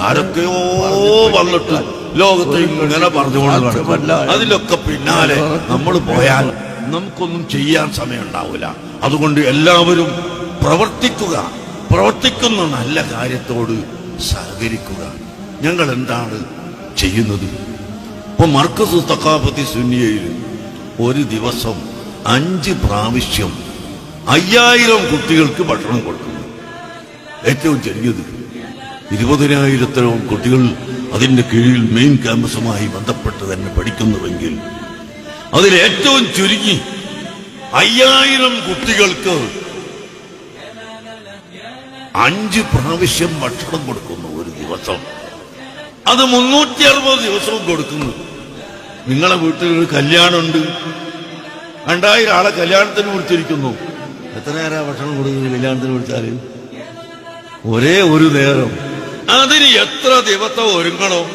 ആരൊക്കെയോ വന്നിട്ട് ലോകത്തെ ഇങ്ങനെ പറഞ്ഞുകൊണ്ട് അതിലൊക്കെ പിന്നാലെ നമ്മൾ പോയാൽ നമുക്കൊന്നും ചെയ്യാൻ സമയം ഉണ്ടാവില്ല അതുകൊണ്ട് എല്ലാവരും പ്രവർത്തിക്കുക. പ്രവർത്തിക്കുന്ന നല്ല കാര്യത്തോട് സഹകരിക്കുക. ഞങ്ങൾ എന്താണ് ചെയ്യുന്നത്? ഇപ്പൊ മർക്കസ് തക്കാപത്തി സുന്നിയയിൽ ഒരു ദിവസം അഞ്ച് പ്രാവശ്യം അയ്യായിരം കുട്ടികൾക്ക് ഭക്ഷണം കൊടുക്കുന്നു. ഏറ്റവും ചെറിയത് ഇരുപതിനായിരത്തോളം കുട്ടികൾ അതിന്റെ കീഴിൽ മെയിൻ ക്യാമ്പസുമായി ബന്ധപ്പെട്ട് തന്നെ പഠിക്കുന്നുവെങ്കിൽ അതിൽ ഏറ്റവും ചുരുങ്ങി അയ്യായിരം കുട്ടികൾക്ക് അഞ്ച് പ്രാവശ്യം ഭക്ഷണം കൊടുക്കുന്നു ഒരു ദിവസം. അത് മുന്നൂറ്റി അറുപത് ദിവസവും കൊടുക്കുന്നു. നിങ്ങളെ വീട്ടിൽ ഒരു കല്യാണമുണ്ട്. രണ്ടായിരം ആളെ കല്യാണത്തിന് വിളിച്ചിരിക്കുന്നു. എത്ര നേരം ഭക്ഷണം കൊടുക്കുന്നു കല്യാണത്തിന് വിളിച്ചാൽ ഒരേ ഒരു നേരം. അതിന് എത്ര ദിവസം ഒരുങ്ങണം?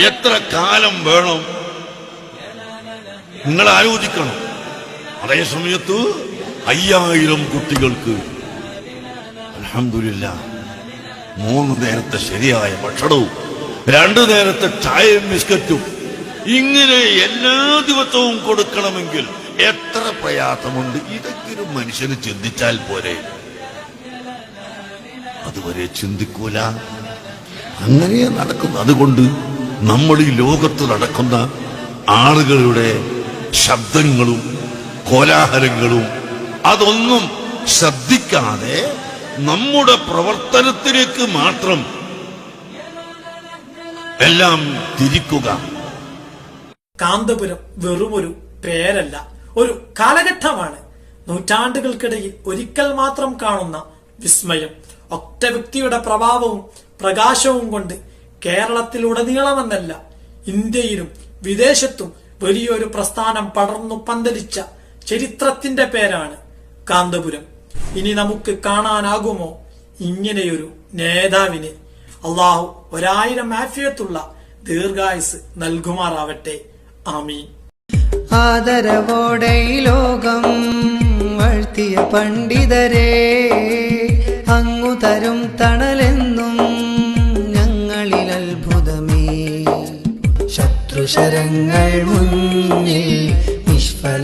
എത്ര കാലം വേണം? നിങ്ങൾ ആലോചിക്കണം. അതേ സമയത്ത് അയ്യായിരം കുട്ടികൾക്ക് അലഹമില്ല മൂന്ന് നേരത്തെ ശരിയായ ഭക്ഷണവും രണ്ടു നേരത്തെ ചായയും ബിസ്ക്കറ്റും. ഇങ്ങനെ എല്ലാ ദിവസവും കൊടുക്കണമെങ്കിൽ എത്ര പ്രയാസമുണ്ട്? ഇതെങ്കിലും മനുഷ്യന് ചിന്തിച്ചാൽ പോരെ. അതുവരെ ചിന്തിക്കൂല. അങ്ങനെ നടക്കുന്നു അതുകൊണ്ട് നമ്മൾ ഈ ലോകത്ത് നടക്കുന്ന ആളുകളുടെ ശബ്ദങ്ങളും കോലാഹലങ്ങളും അതൊന്നും ശ്രദ്ധിക്കാതെ നമ്മുടെ പ്രവർത്തനത്തിലേക്ക് മാത്രം എല്ലാം തിരിക്കുക. കാന്തപുരം വെറുമൊരു പേരല്ല ഒരു കാലഘട്ടമാണ്. നൂറ്റാണ്ടുകൾക്കിടയിൽ ഒരിക്കൽ മാത്രം കാണുന്ന വിസ്മയം. ഒറ്റ വ്യക്തിയുടെ പ്രഭാവവും പ്രകാശവും കൊണ്ട് കേരളത്തിലുടനീളമെന്നല്ല ഇന്ത്യയിലും വിദേശത്തും വലിയൊരു പ്രസ്ഥാനം പടർന്നു പന്തലിച്ച ചരിത്രത്തിന്റെ പേരാണ് കാന്തപുരം. ഇനി നമുക്ക് കാണാനാകുമോ? ഇങ്ങനെയൊരു നേതാവിനെ അള്ളാഹു ഒരായിരം ആഫിയത്തുള്ള ദീർഘായുസ് നൽകുമാറാവട്ടെ. ആമീൻ. ആദരവോടെ ലോകം വാഴ്ത്തിയ പണ്ഡിതരെ അങ്ങു തരും തണലെന്നും ഞങ്ങളിൽ അത്ഭുതമേ. ശത്രുശരങ്ങൾ മുന്നിൽ നിഷ്ഫലമാകുമ്പോൾ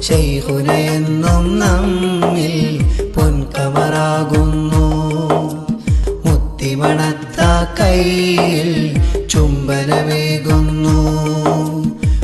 ശൈഹുനയെന്നും നമ്മിൽ പൊൻകമറാകുന്നു. മുത്തിമണത്ത കയ്യിൽ ചുംബനമേകുന്നു.